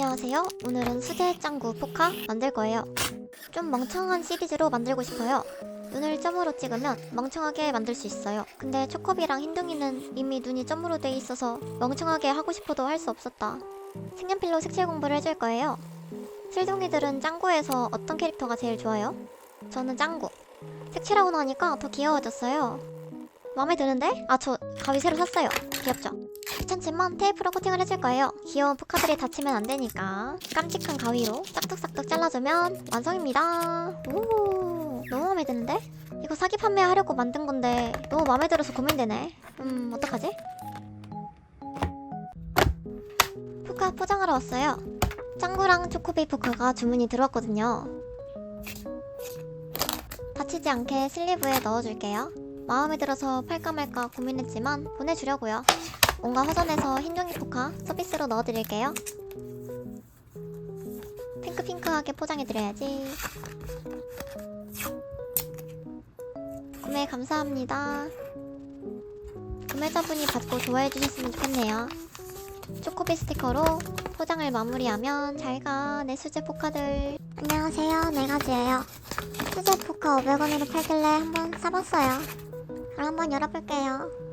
안녕하세요. 오늘은 수제 짱구 포카 만들 거예요. 좀 멍청한 시리즈로 만들고 싶어요. 눈을 점으로 찍으면 멍청하게 만들 수 있어요. 근데 초코비랑 흰둥이는 이미 눈이 점으로 돼 있어서 멍청하게 하고 싶어도 할 수 없었다. 색연필로 색칠 공부를 해줄 거예요. 슬둥이들은 짱구에서 어떤 캐릭터가 제일 좋아요? 저는 짱구. 색칠하고 나니까 더 귀여워졌어요. 마음에 드는데? 아, 저 가위 새로 샀어요. 귀엽죠? 귀찮지만 테이프로 코팅을 해줄 거예요. 귀여운 포카들이 다치면 안 되니까 깜찍한 가위로 싹둑싹둑 잘라주면 완성입니다. 오, 너무 마음에 드는데? 이거 사기 판매하려고 만든 건데 너무 마음에 들어서 고민되네. 음, 어떡하지? 포카 포장하러 왔어요. 짱구랑 초코베이 포카가 주문이 들어왔거든요. 다치지 않게 슬리브에 넣어줄게요. 마음에 들어서 팔까 말까 고민했지만 보내주려고요. 뭔가 허전해서 흰종이 포카 서비스로 넣어드릴게요. 핑크핑크하게 포장해드려야지. 구매 감사합니다. 구매자분이 받고 좋아해 주셨으면 좋겠네요. 초코비 스티커로 포장을 마무리하면 잘가 내 수제 포카들. 안녕하세요, 네 가지예요. 수제 포카 500원으로 팔길래 한번 사봤어요. 그럼 한번 열어볼게요.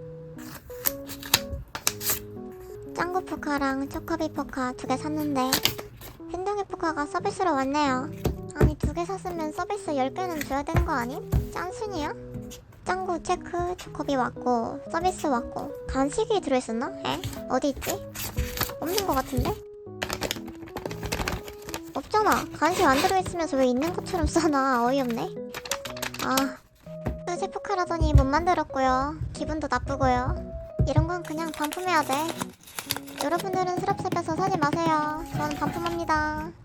짱구 포카랑 초코비 포카 두 개 샀는데 흰둥이 포카가 서비스로 왔네요. 아니 두 개 샀으면 서비스 10개는 줘야 되는 거 아님? 짠순이야? 짱구 체크 초코비 왔고 서비스 왔고 간식이 들어있었나? 에? 어디 있지? 없는 거 같은데? 없잖아. 간식 안 들어있으면서 왜 있는 것처럼 써놔. 어이없네. 아, 수제 포카라더니 못 만들었고요. 기분도 나쁘고요. 이런 건 그냥 반품해야 돼. 여러분들은 수렵 새겨서 사지 마세요. 전 반품합니다.